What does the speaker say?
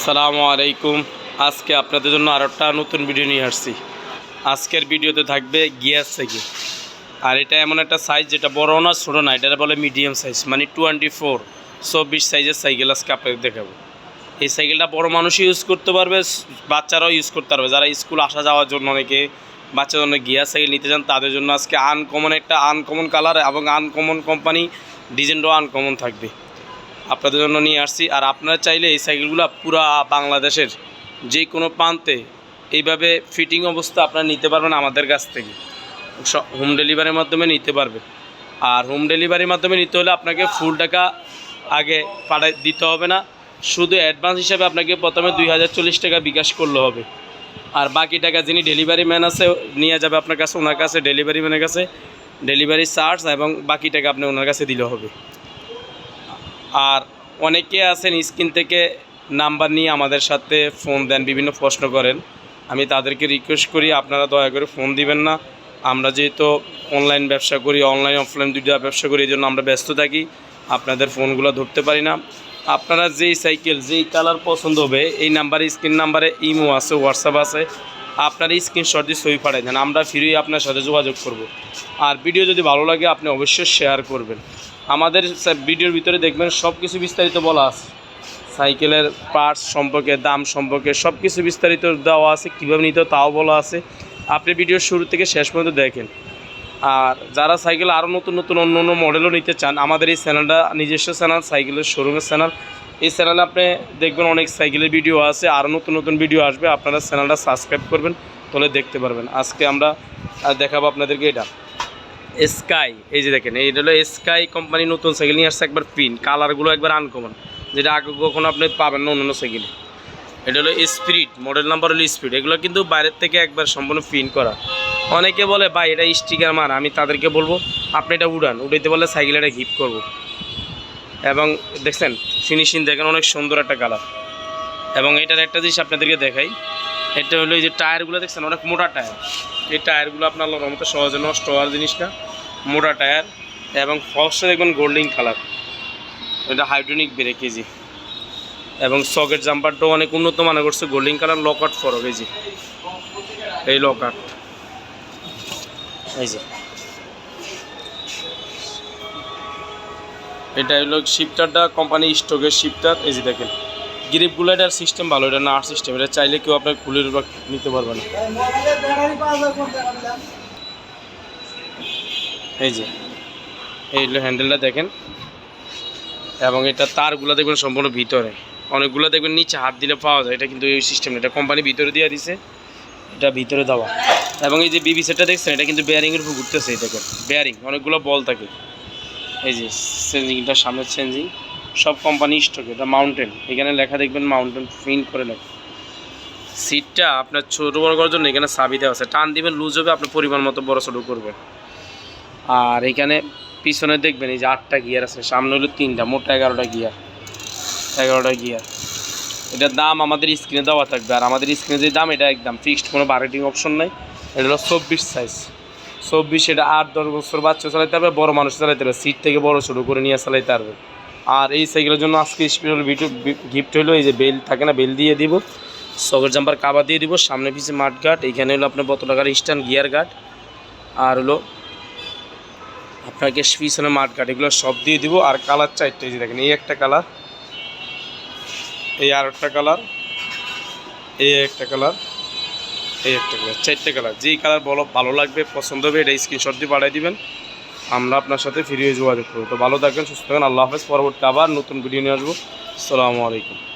আসসালামু আলাইকুম। আজকে আপনাদের জন্য আর একটা নতুন ভিডিও নিয়ে আসছি। আজকের ভিডিওতে থাকবে গিয়ার সাইকেল আর এটা এমন একটা সাইজ যেটা বড় না, ছোটো না এটা বলে মিডিয়াম সাইজ মানে টোয়েন্টি ফোর চব্বিশ সাইজের সাইকেল আজকে আপনাদের দেখাবো। এই সাইকেলটা বড় মানুষই ইউজ করতে পারবে, বাচ্চারাও ইউজ করতে পারবে। যারা স্কুল আসা যাওয়ার জন্য অনেকে বাচ্চাদের জন্য গিয়ার সাইকেল নিতে চান, তাদের জন্য আজকে আনকমন একটা আনকমন কালার এবং আনকমন কোম্পানি ডিজাইনটাও আনকমন থাকবে। আপনাদের জন্য নিয়ে আসছি। আর আপনারা চাইলে এই সাইকেলগুলো পুরা বাংলাদেশের যে কোনো প্রান্তে এইভাবে ফিটিং অবস্থা আপনারা নিতে পারবেন আমাদের কাছ থেকে। হোম ডেলিভারির মাধ্যমে নিতে পারবেন আর হোম ডেলিভারির মাধ্যমে নিতে হলে আপনাকে ফুল টাকা আগে পাঠাই, দিতে হবে না। শুধু অ্যাডভান্স হিসাবে আপনাকে প্রথমে দুই হাজার চল্লিশ টাকা বিকাশ করলে হবে। আর বাকি টাকা যিনি ডেলিভারি ম্যান আছে, নিয়ে যাবে আপনার কাছে, ওনার কাছে ডেলিভারি ম্যানের কাছে। ডেলিভারি চার্জ এবং বাকি টাকা আপনি ওনার কাছে দিলে হবে। আর অনেকে আছেন স্ক্রিন থেকে নাম্বার নিয়ে আমাদের সাথে ফোন দেন, বিভিন্ন প্রশ্ন করেন। আমি তাদেরকে রিকোয়েস্ট করি, আপনারা দয়া করে ফোন দিবেন না। আমরা যেহেতু অনলাইন ব্যবসা করি অনলাইন অফলাইন দুইটা ব্যবসা করি এই জন্য আমরা ব্যস্ত থাকি, আপনাদের ফোনগুলো ধরতে পারি না। আপনারা যেই সাইকেল যেই কালার পছন্দ হবে, এই নাম্বারে স্ক্রিন নাম্বারে ইমো আছে হোয়াটসঅ্যাপ আছে, আপনার স্ক্রিনশট দিয়ে ছবি পাঠাই দেন, আমরা ফ্রি আপনার সাথে যোগাযোগ করব। আর ভিডিও যদি ভালো লাগে, আপনি অবশ্যই শেয়ার করবেন। আমাদের ভিডিওর ভিতরে দেখবেন সব কিছু বিস্তারিত বলা আছে। সাইকেলের পার্টস সম্পর্কে, দাম সম্পর্কে সব কিছু বিস্তারিত দেওয়া আছে, কীভাবে নিতে তাও বলা আছে। আপনি ভিডিওর শুরু থেকে শেষ পর্যন্ত দেখেন। আর যারা সাইকেল আরও নতুন নতুন অন্য অন্য মডেলও নিতে চান, আমাদের এই চ্যানেলটা নিজস্ব চ্যানেল, সাইকেলের শোরুমের চ্যানেল। এই চ্যানেলে আপনি দেখবেন অনেক সাইকেলের ভিডিও আছে আরও নতুন নতুন ভিডিও আসবে। আপনারা চ্যানেলটা সাবস্ক্রাইব করবেন, তাহলে দেখতে পারবেন। আজকে আমরা দেখাবো আপনাদেরকে এটা। স্কাই এই যে দেখেন, এইটা হলো স্কাই কোম্পানি নতুন সাইকেল নিয়ে আসছে একবার পিন কালারগুলো একবার আনকমন যেটা আগে কখনো আপনি পাবেন না অন্যান্য সাইকেলে এটা হলো স্পিরিট মডেল নাম্বার হলো স্পিরিট এগুলো কিন্তু বাইরের থেকে একবার সম্পূর্ণ প্রিন্ট করা। অনেকে বলে, ভাই, এটা স্টিকার মার, আমি তাদেরকে বলব, আপনি এটা উড়ান। উড়াইতে বললে সাইকেল এটা গিফট করব। এবং দেখছেন ফিনিশিং দেখেন, অনেক সুন্দর একটা কালার এবং এটার একটা জিনিস আপনাদেরকে দেখাই, এটা হলো এই যে টায়ারগুলো দেখছেন, অনেক মোটা টায়ার এই টায়ারগুলো আপনার রমতে সহজে নষ্ট হওয়ার জিনিস না। মোটা টায়ার এবং ফক্সটা দেখবেন গোল্ডিং কালার। এটা হাইড্রোনিক ব্রেক কেজি এবং সকেট জাম্পারটাও অনেক উন্নত মানের করছে গোল্ডিং কালার লকআট ফরক, এই যে। এই লকআট এই যে। এটা হলো শিফটারটা কোম্পানি স্টকের শিফটার এই যে দেখেন। গ্রিপগুলো এটার সিস্টেম ভালো, এটা না সিস্টেম এটা চাইলে কেউ আপনার খুলে নিতে পারবে না। এই যে, এই হ্যান্ডেলটা দেখেন। এবং এটা তারগুলো দেখবেন সম্পূর্ণ ভিতরে। অনেকগুলো দেখবেন নিচে হাত দিলে পাওয়া যায়, এটা কিন্তু এই সিস্টেম এটা কোম্পানি ভিতরে দিয়ে দিছে, এটা ভিতরে দেওয়া। এবং এই যে বিবি সেটটা দেখছেন, এটা কিন্তু বেয়ারিংয়ের উপর ঘুরতেছে, এই দেখেন। বেয়ারিং অনেকগুলো বল থাকে। এই যে চেঞ্জিংটা সামনের চেঞ্জিং সব কোম্পানি স্টক এটা মাউন্টেন এখানে লেখা দেখবেন মাউন্টেন প্রিন্ট করে লেখা। সিটটা আপনার ছোটো বড় করার জন্য এখানে চাবি দেওয়া আছে। টান দিবেন লুজ হবে, আপনার পরিমাণ মতো বড় ছোটো করবেন। আর এখানে পিছনে দেখবেন, এই যে আটটা গিয়ার আছে, সামনে হলো তিনটা, মোটা এগারোটা গিয়ার এগারোটা গিয়ার এটার দাম আমাদের স্ক্রিনে দেওয়া থাকবে। আর আমাদের স্ক্রিনে যে দাম, এটা একদম ফিক্সড কোনো বার্গেটিং অপশন নেই। এটা হলো চব্বিশ সাইজ চব্বিশ, এটা আট, দশ বছর বাচ্চা চালাইতে পারবে বড় মানুষ চালাইতে পারবে সিট থেকে বড় ছোটো করে নিয়ে চালাইতে পারবে। আর এই সাইকেলের জন্য আজকে স্পেশাল গিফট হলো, এই যে বেল থাকে না, বেল দিয়ে দিব। সকের জাম্পার কাবার দিয়ে দিব, সামনে পিছিয়ে মাঠ গার্ড এইখানে হলো আপনার বত টাকার স্ট্যান্ড গিয়ার গার্ড আর হলো আপনাকে পিছনে মাঠ গার্ড এগুলো সব দিয়ে দিব। আর কালার চারটে যে দেখেন, এই একটা কালার এই আর একটা কালার এই একটা কালার এই একটা কালার চারটে কালার যেই কালার বলো, ভালো লাগবে, পছন্দ হবে, এটা স্ক্রিনশট দিয়ে পাঠিয়ে দিবেন। আমরা আপনার সাথে ফিরিয়ে যোগাযোগ করব। তো ভালো থাকবেন, সুস্থ থাকবেন। আল্লাহ হাফেজ। পরবর্তী আবার নতুন ভিডিও নিয়ে আসব। আসসালামু আলাইকুম।